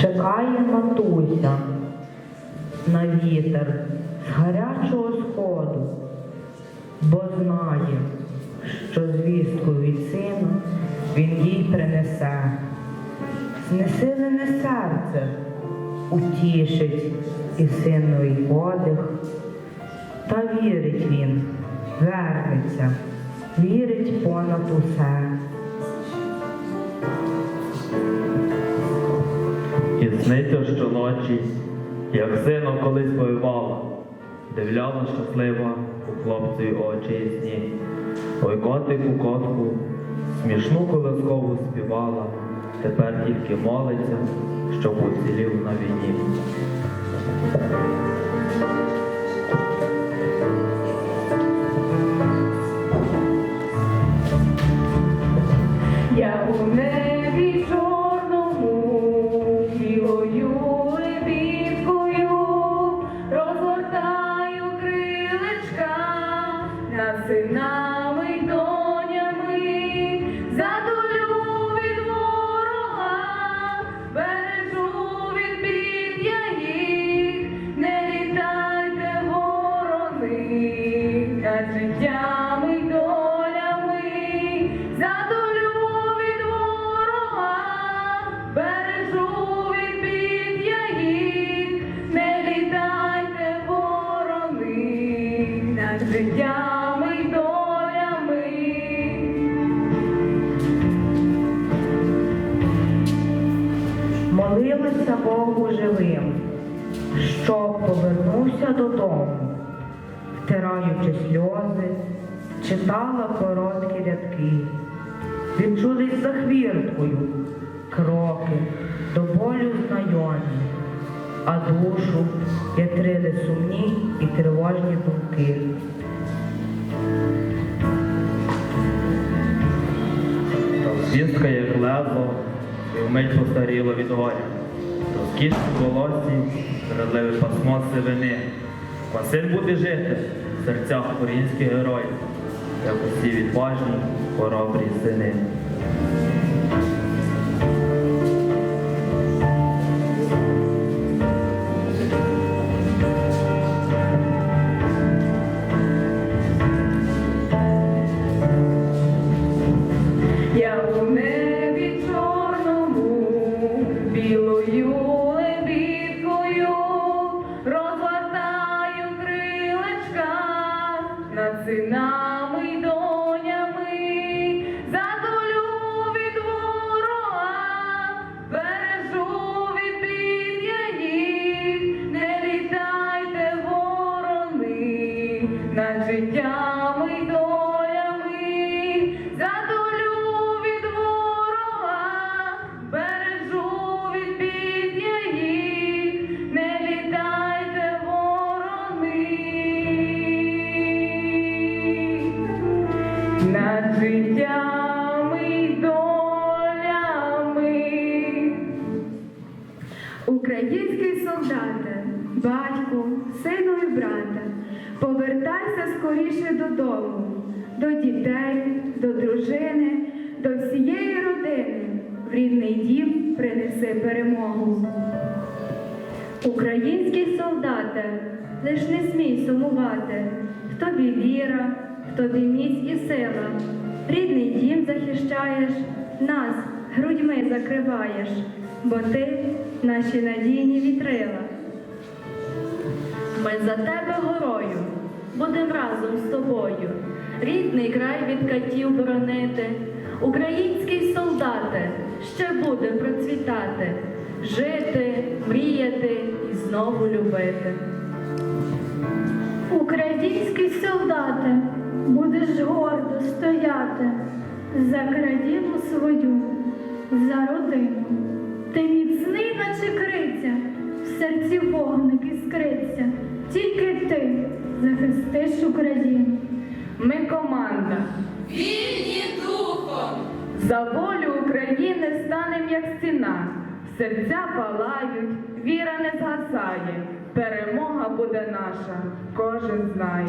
Чекає матуся на вітер з гарячого сходу, бо знає, що звістку від сина він їй принесе. Знесилене серце утішить і синовий подих, та вірить він, вернеться, вірить понад усе. Сниться щоночі, як сином колись воювала, дивляла щаслива у хлопцеві очі ясні. Ой, котику, котку, смішну колискову співала, тепер тільки молиться, щоб уцілів на війні. Я у небі синами й донями, задулю від ворога, бережу від бід не літайте ворони над життями й долями, задулю від ворога, бережу від Молилася Богу живим, щоб повернувся додому, втираючи сльози, читала короткі рядки, відчулись за хвірткою кроки до болю знайомі, а душу ятрили сумні і тривожні думки. Звістка, як лезо, вмить постаріло від горя. Розкішні волосі, зрадливе пасмо сивини. Василь буде жити в серцях українських героїв, як усі відважні, хоробрі сини. Я у синами й донями, задолю від ворога, бережу від бід не літайте ворони на життями Український солдате, батьку, сину і брате, повертайся скоріше додому, до дітей, до дружини, до всієї родини. В рідний дім принеси перемогу. Український солдате, лиш не смій сумувати, в тобі віра, в тобі міць і сила. Рідний дім захищаєш, нас грудьми закриваєш, бо ти наші надійні вітрила. Ми за тебе горою, будем разом з тобою, рідний край від катів боронити, український солдате ще буде процвітати, жити, мріяти і знову любити. Український солдате, будеш гордо стояти за країну свою, за родину. Ти міцний, наче криця, в серці вогник іскриться. Тільки ти захистиш Україну. Ми команда. Вільні духом, За волю України станем як стіна. Серця палають, віра не згасає. Перемога буде наша, кожен знає.